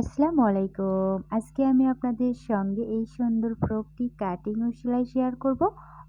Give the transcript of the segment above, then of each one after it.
আসসালামু আলাইকুম। আজকে আমি আপনাদের সঙ্গে এই সুন্দর ফ্রকটি কাটিং ও সেলাই শেয়ার করব।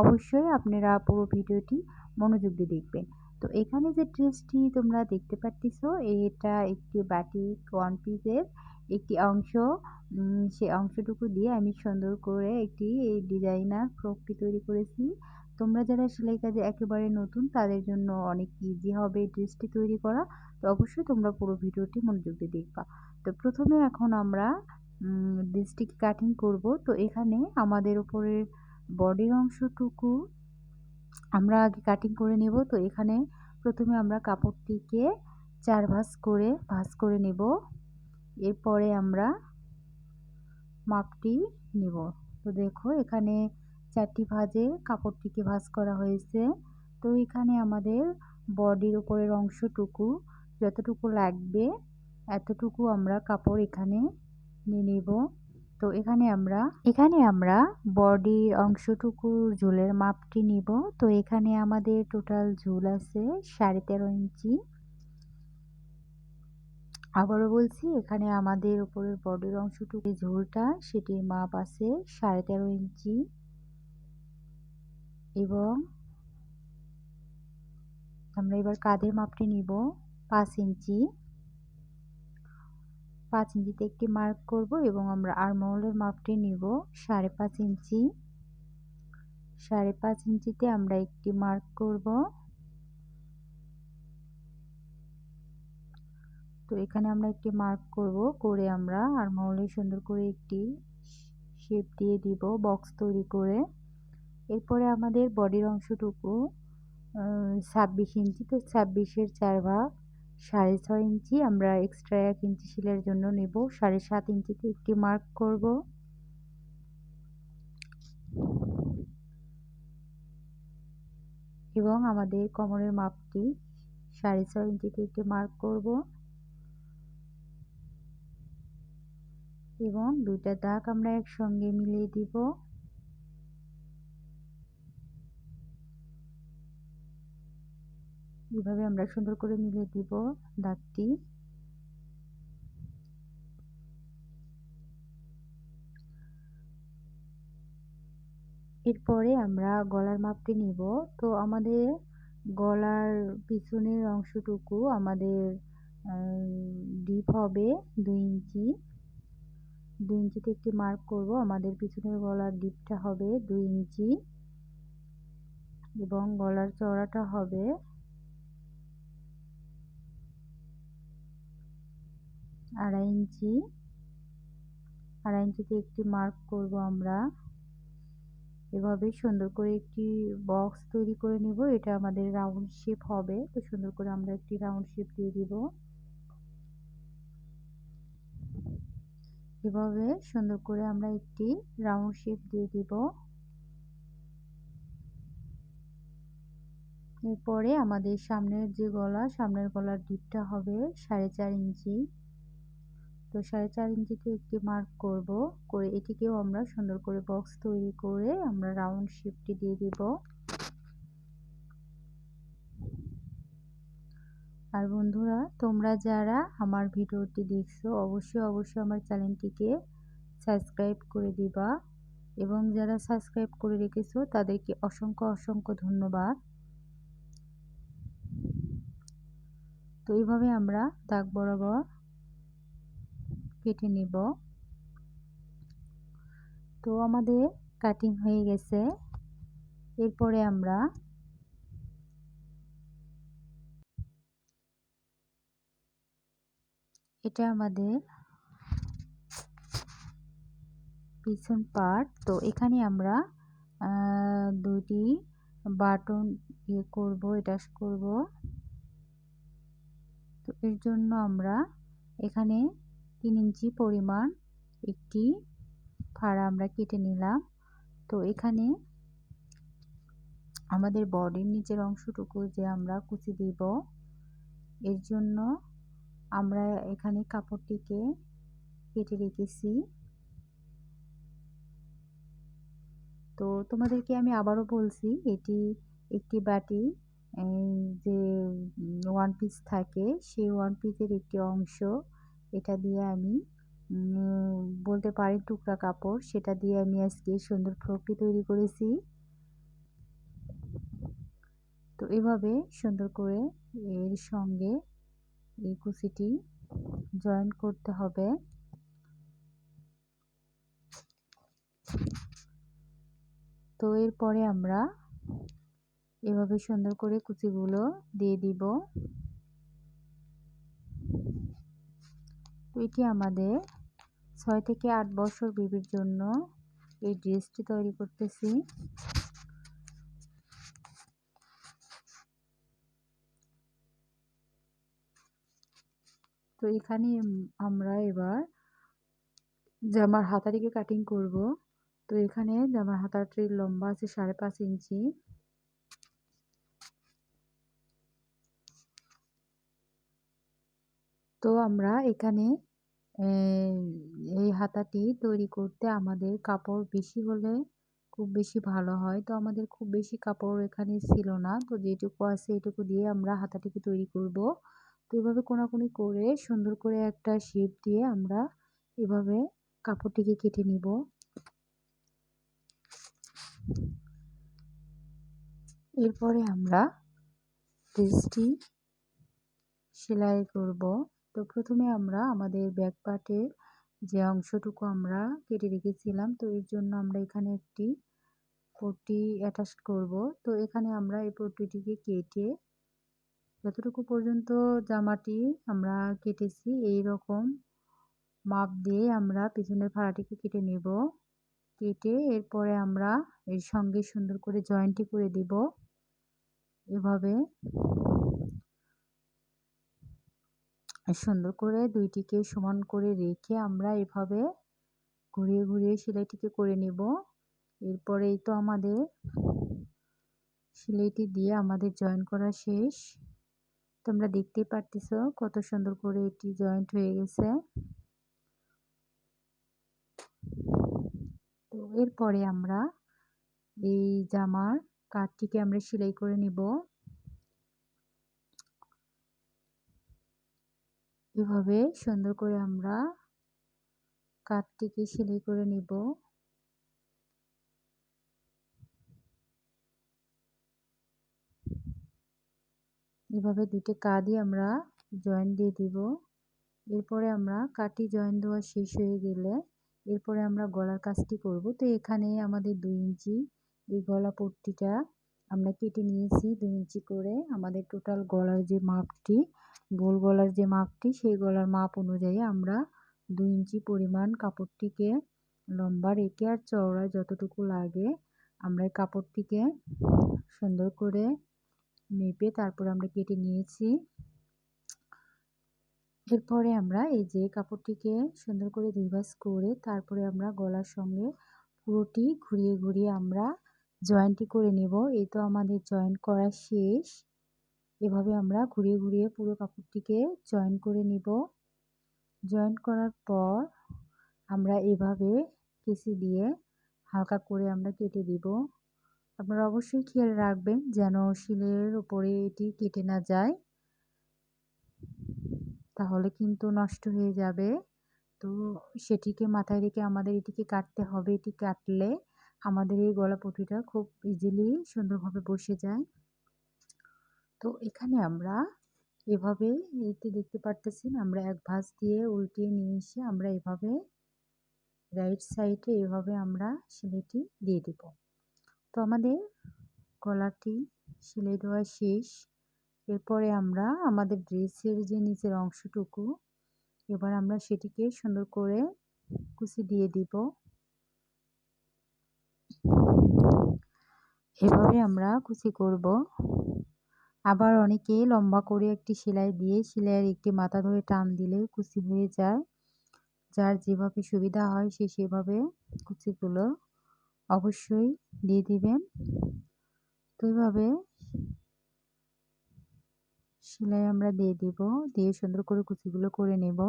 অবশ্যই আপনারা পুরো ভিডিওটি মনোযোগ দিয়ে দেখবেন। তো এখানে যে ড্রেসটি তোমরা দেখতে পাচ্ছ এটা একটি বাটিক ওয়ান পিসের একটি অংশ। সে অংশটুকু দিয়ে আমি সুন্দর করে একটি এই ডিজাইনার ফ্রকটি তৈরি করেছি। তোমরা যারা সেলাই কাজে একেবারে নতুন, তাদের জন্য অনেক ইজি হবে ড্রেসটি তৈরি করা। তো অবশ্যই তোমরা পুরো ভিডিওটি মনোযোগ দিয়ে দেখবা। তো প্রথমে এখন আমরা ডিস্ট্রিক্ট কাটিং করব। তো এখানে আমাদের উপরের বডির অংশটুকু আমরা আগে কাটিং করে নেব। তো এখানে প্রথমে আমরা কাপড়টিকে চার ভাঁজ করে ভাঁজ করে নেব। এরপরে আমরা মাপটি নেব। তো দেখো এখানে চারটি ভাঁজে কাপড়টিকে ভাঁজ করা হয়েছে। তো এখানে আমাদের বডির উপরের অংশটুকু যতটুকু লাগবে, এতটুকু আমরা কাপড় এখানে নিয়ে নেব। তো এখানে আমরা এখানে আমরা বডির অংশটুকুর ঝুলের মাপটি নিব। তো এখানে আমাদের টোটাল ঝুল আছে সাড়ে তেরো ইঞ্চি। আবারও বলছি, এখানে আমাদের উপরের বডির অংশটুকু ঝুলটা, সেটির মাপ আছে সাড়ে তেরো ইঞ্চি। এবং আমরা এবার কাঁধের মাপটি নিব পাঁচ ইঞ্চি। পাঁচ ইঞ্চিতে একটি মার্ক করব এবং আমরা আরমহলের মাপটি নিব সাড়ে পাঁচ ইঞ্চি। সাড়ে পাঁচ ইঞ্চিতে আমরা একটি মার্ক করব। তো এখানে আমরা একটি মার্ক করব, করে আমরা আরমহলে সুন্দর করে একটি শেপ দিয়ে দিব বক্স তৈরি করে। এরপরে আমাদের বডির অংশটুকু ছাব্বিশ ইঞ্চি। তো ছাব্বিশের চার ভাগ, সাড়ে ছয় ইঞ্চি। আমরা এক্সট্রা এক ইঞ্চি সিলের জন্য নেব। সাড়ে সাত ইঞ্চিতে একটি মার্ক করব। এবং আমাদের কোমরের মাপটি সাড়ে ছয় ইঞ্চিতে একটি মার্ক করব। এবং দুইটা দাগ আমরা একসঙ্গে মিলিয়ে দিব। এভাবে আমরা সুন্দর করে মিলিয়ে দিব দাগটি এরপরে আমরা গলার মাপটি নিব। তো আমাদের গলার পিছনের অংশটুকু আমাদের ডিপ হবে দুই ইঞ্চি। দুই ইঞ্চিতে একটি মার্ক করব। আমাদের পিছনের গলার ডিপটা হবে দুই ইঞ্চি এবং গলার চড়াটা হবে আড়াই ইঞ্চি, আড়াই ইঞ্চিতে একটি মার্ক করব আমরা। এভাবে সুন্দর করে একটি বক্স তৈরি করে নিব, এটা আমাদের রাউন্ড শেপ হবে, তো সুন্দর করে আমরা একটি রাউন্ড শেপ দিয়ে দিব। এভাবে সুন্দর করে আমরা একটি রাউন্ড শেপ দিয়ে দিব। এরপরে আমাদের সামনের যে গলা, সামনের গলার ডিপটা হবে সাড়ে চার ইঞ্চি। তো সাড়ে চার ইঞ্চিতে একটি মার্ক করব। করে এটিকেও আমরা সুন্দর করে বক্স তৈরি করে আমরা রাউন্ড শেপটি দিয়ে দিব। আর বন্ধুরা, তোমরা যারা আমার ভিডিওটি দেখছ, অবশ্যই অবশ্যই আমার চ্যানেলটিকে সাবস্ক্রাইব করে দিবা এবং যারা সাবস্ক্রাইব করে রেখেছো, তাদেরকে অসংখ্য অসংখ্য ধন্যবাদ। তো এইভাবে আমরা দাগ বরাবর কেটে নিব। তো আমাদের কাটিং হয়ে গেছে। এরপরে আমরা এটা আমাদের পিছন পার্ট তো এখানে আমরা দুটি বাটন ইয়ে করব এটা করব। তো এর জন্য আমরা এখানে তিন ইঞ্চি পরিমাণ একটি ফাড়া আমরা কেটে নিলাম। তো এখানে আমাদের বডির নিচের অংশটুকু যে আমরা কুচি দিব, এর জন্য আমরা এখানে কাপড়টিকে কেটে রেখেছি। তো তোমাদেরকে আমি আবারও বলছি, এটি একটি বাটি যে ওয়ান পিস থাকে, সেই ওয়ান পিসের একটি অংশ এটা দিয়ে আমি বলতে পারি টুকরা কাপড়। সেটা দিয়ে আমি আজকে সুন্দর ফ্রকটি তৈরি করেছি। তো এভাবে সুন্দর করে এর সঙ্গে এই কুচিটি জয়েন করতে হবে। তো এরপরে আমরা এভাবে সুন্দর করে কুচিগুলো দিয়ে দিব। এটি আমাদের ছয় থেকে আট বছর বেবির জন্য এই ড্রেসটি তৈরি করতেছি। তো এখানে আমরা এবার জামার হাতাটিকে কাটিং করব। তো এখানে জামার হাতাটির লম্বা আছে সাড়ে পাঁচ ইঞ্চি। তো আমরা এখানে এই হাতাটি তৈরি করতে আমাদের কাপড় বেশি হলে খুব বেশি ভালো হয়। তো আমাদের খুব বেশি কাপড় এখানে ছিল না। তো যেটুকু আছে এটুকু দিয়ে আমরা হাতাটিকে তৈরি করব। তো এভাবে কোনাকুনি করে সুন্দর করে একটা শেপ দিয়ে আমরা এভাবে কাপড়টিকে কেটে নিব। এরপরে আমরা ড্রেসটি সেলাই করব। তো প্রথমে আমরা আমাদের ব্যাক পার্টের যে অংশটুকু আমরা কেটে রেখেছিলাম, তো এর জন্য আমরা এখানে একটি পট্টি অ্যাটাচ করব। তো এখানে আমরা এই পট্টিটিকে কেটে যতটুকু পর্যন্ত জামাটি আমরা কেটেছি, এই রকম মাপ দিয়ে আমরা পিছনের ফাড়াটিকে কেটে নেব। কেটে এরপরে আমরা এর সঙ্গে সুন্দর করে জয়েন্টটি করে দিব। এভাবে সুন্দর করে দুইটিকে সমান করে রেখে আমরা এভাবে ঘুরিয়ে ঘুরিয়ে সেলাইটিকে করে নেব। এরপরেই তো আমাদের সেলাইটি দিয়ে আমাদের জয়েন করা শেষ। তোমরা দেখতেই পারতেছ কত সুন্দর করে এটি জয়েন্ট হয়ে গেছে। তো এরপরে আমরা এই জামার কাঠটিকে আমরা সেলাই করে নিব। এভাবে সুন্দর করে আমরা কাঠটিকে সেলাই করে নিব? এভাবে দুটো কাঁধই আমরা জয়েন দিয়ে দিব। এরপরে আমরা কাটি জয়েন দেওয়া শেষ হয়ে গেলে এরপরে আমরা গলার কাজটি করব। তো এখানে আমাদের দুই ইঞ্চি এই গলা পট্টিটা আমরা কেটে নিয়েছি দু ইঞ্চি করে আমাদের টোটাল গলার যে মাপটি, গোল গলার যে মাপটি, সেই গলার মাপ অনুযায়ী আমরা দু ইঞ্চি পরিমাণ কাপড়টিকে লম্বা রেখে আর চওড়ায় যতটুকু লাগে আমরা কাপড়টিকে সুন্দর করে মেপে তারপর আমরা কেটে নিয়েছি। এরপরে আমরা এই যে কাপড়টিকে সুন্দর করে দুই ভাঁজ করে তারপরে আমরা গলার সঙ্গে পুরোটি ঘুরিয়ে ঘুরিয়ে আমরা জয়েন্টটি করে নেব। এই তো আমাদের জয়েন্ট করা শেষ। এভাবে আমরা ঘুরিয়ে ঘুরিয়ে পুরো কাপড়টিকে জয়েন করে নিব। জয়েন করার পর আমরা এভাবে কেসি দিয়ে হালকা করে আমরা কেটে দিব। আপনারা অবশ্যই খেয়াল রাখবেন যেন শিলের ওপরে এটি কেটে না যায়। তাহলে কিন্তু নষ্ট হয়ে যাবে। তো সেটিকে মাথায় রেখে আমাদের এটিকে কাটতে হবে। এটি কাটলে আমাদের এই গলা পটিটা খুব ইজিলি সুন্দরভাবে বসে যায়। তো এখানে আমরা এভাবে এইতে দেখতে পারতেছেন, আমরা এক ভাঁজ দিয়ে উল্টিয়ে নিয়ে এসে আমরা এভাবে রাইট সাইডে এভাবে আমরা সেলাইটি দিয়ে দেব। তো আমাদের গলাটি সেলাই দেওয়া শেষ। এরপরে আমরা আমাদের ড্রেসের যে নিচের অংশটুকু, এবার আমরা সেটিকে সুন্দর করে কুচি দিয়ে দিব। এভাবে আমরা কুচি করব। আবার অনেকে লম্বা করে একটি সেলাই দিয়ে সেলাইয়ের একটি মাথা ধরে টান দিলে কুচি হয়ে যায়। যার যেভাবে সুবিধা হয় সে সেভাবে কুচিগুলো অবশ্যই দিয়ে দিবেন। তো এইভাবে সেলাই আমরা দিয়ে দিব, দিয়ে সুন্দর করে কুচিগুলো করে নেব।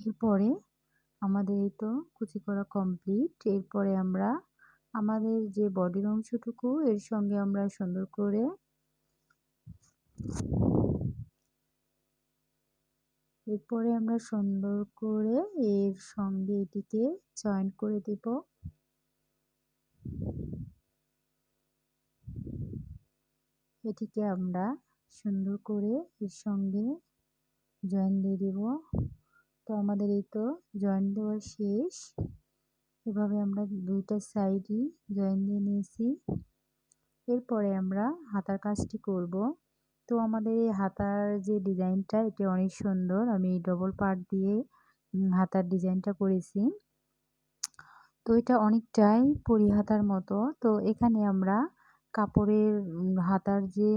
এরপরে আমাদের এই তো কুচি করা কমপ্লিট এরপরে আমরা আমাদের যে বডির অংশটুকু, এর সঙ্গে আমরা সুন্দর করে এরপরে আমরা সুন্দর করে এর সঙ্গে এটিকে জয়েন করে দেব। এটিকে আমরা সুন্দর করে এর সঙ্গে জয়েন দিয়ে দেব। তো আমাদের এই তো জয়েন দেওয়া শেষ। এভাবে আমরা দুইটা সাইডই জয়েন দিয়ে নিয়েছি। এরপরে আমরা হাতার কাজটি করব। তো আমাদের এই হাতার যে ডিজাইনটা, এটি অনেক সুন্দর। আমি ডবল পার্ট দিয়ে হাতার ডিজাইনটা করেছি। তো এটা অনেকটাই পরি হাতার মতো। তো এখানে আমরা কাপড়ের হাতার যে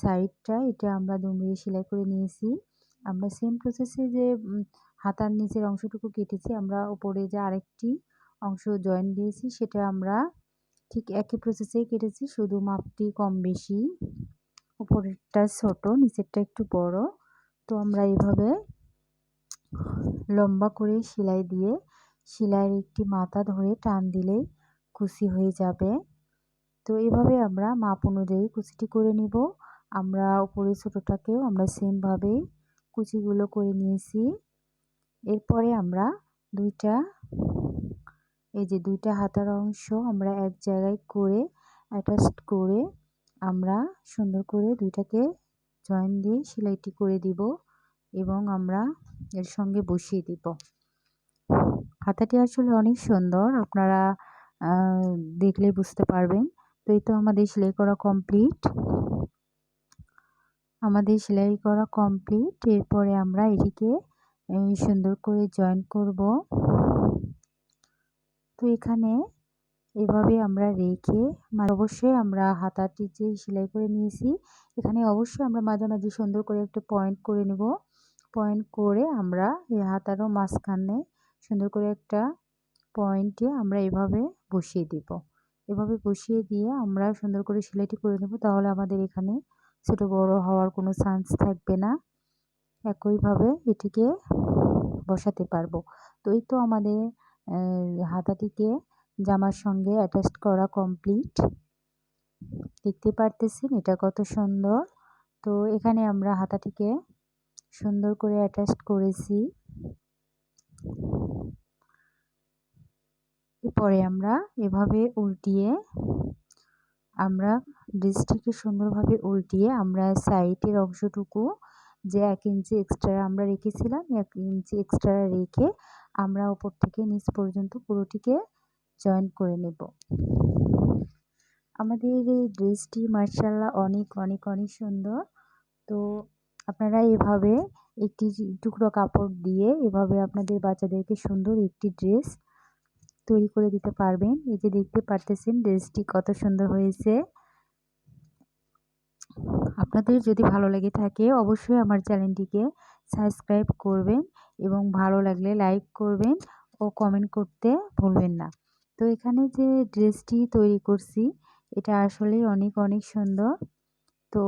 সাইডটা এটা আমরা দুমড়িয়ে সেলাই করে নিয়েছি। আমরা সেম প্রসেসে যে হাতার নিচের অংশটুকু কেটেছি, আমরা উপরে যে আরেকটি অংশ জয়েন দিয়েছি, সেটা আমরা ঠিক একই প্রসেসেই কেটেছি, শুধু মাপটি কম বেশি। উপরেরটা ছোট, নিচেরটা একটু বড়। তো আমরা এভাবে লম্বা করে সেলাই দিয়ে সেলাইয়ের একটি মাথা ধরে টান দিলেই কুচি হয়ে যাবে। তো এভাবে আমরা মাপ অনুযায়ী কুচিটি করে নিব। আমরা উপরে ছোটোটাকেও আমরা সেমভাবে কুচিগুলো করে নিয়েছি। এরপরে আমরা দুইটা, এই যে দুইটা হাতার অংশ আমরা এক জায়গায় করে অ্যাটাচ করে আমরা সুন্দর করে দুইটাকে জয়েন দিয়ে সেলাইটি করে দিব এবং আমরা এর সঙ্গে বসিয়ে দিব। হাতাটি আসলে অনেক সুন্দর, আপনারা দেখলে বুঝতে পারবেন। তো এই তো আমাদের সেলাই করা কমপ্লিট আমাদের সেলাই করা কমপ্লিট এরপরে আমরা এটিকে সুন্দর করে জয়েন করব। তো এখানে এভাবে আমরা রেখে অবশ্যই আমরা হাতাটি যে সেলাই করে নিয়েছি, এখানে অবশ্যই আমরা মাঝামাঝি সুন্দর করে একটা পয়েন্ট করে নেব। পয়েন্ট করে আমরা এই হাতারও মাঝখানে সুন্দর করে একটা পয়েন্টে আমরা এভাবে বসিয়ে দিব। এভাবে বসিয়ে দিয়ে আমরা সুন্দর করে সেলাইটি করে নেব। তাহলে আমাদের এখানে ছোটো বড় হওয়ার কোনো চান্স থাকবে না। একইভাবে এটিকে বসাতে পারব। তো এই তো আমাদের হাতাটিকে জামার সঙ্গে অ্যাটাচ করা কমপ্লিট দেখতে পারতেছেন এটা কত সুন্দর। তো এখানে আমরা হাতাটিকে সুন্দর করে অ্যাটাচ করেছি। এরপরে আমরা এভাবে উল্টিয়ে আমরা ড্রেসটিকে সুন্দরভাবে উল্টিয়ে আমরা সাইডের অংশটুকু যে এক ইঞ্চি এক্সট্রা আমরা রেখেছিলাম, এক ইঞ্চি এক্সট্রা রেখে আমরা ওপর থেকে নিচ পর্যন্ত পুরোটিকে জয়েন করে নেব। আমাদের এই ড্রেসটি মার্শাল্লাহ অনেক অনেক অনেক সুন্দর। তো আপনারা এভাবে একটি টুকরো কাপড় দিয়ে এভাবে আপনাদের বাচ্চাদেরকে সুন্দর একটি ড্রেস তৈরি করে দিতে পারবেন। এই যে দেখতে পারতেছেন ড্রেসটি কত সুন্দর হয়েছে। আপনাদের যদি ভালো লেগে থাকে অবশ্যই আমার চ্যানেলটিকে সাবস্ক্রাইব করবেন এবং ভালো লাগলে লাইক করবেন ও কমেন্ট করতে ভুলবেন না। তো এখানে যে ড্রেসটি তৈরি করছি, এটা আসলেই অনেক অনেক সুন্দর। তো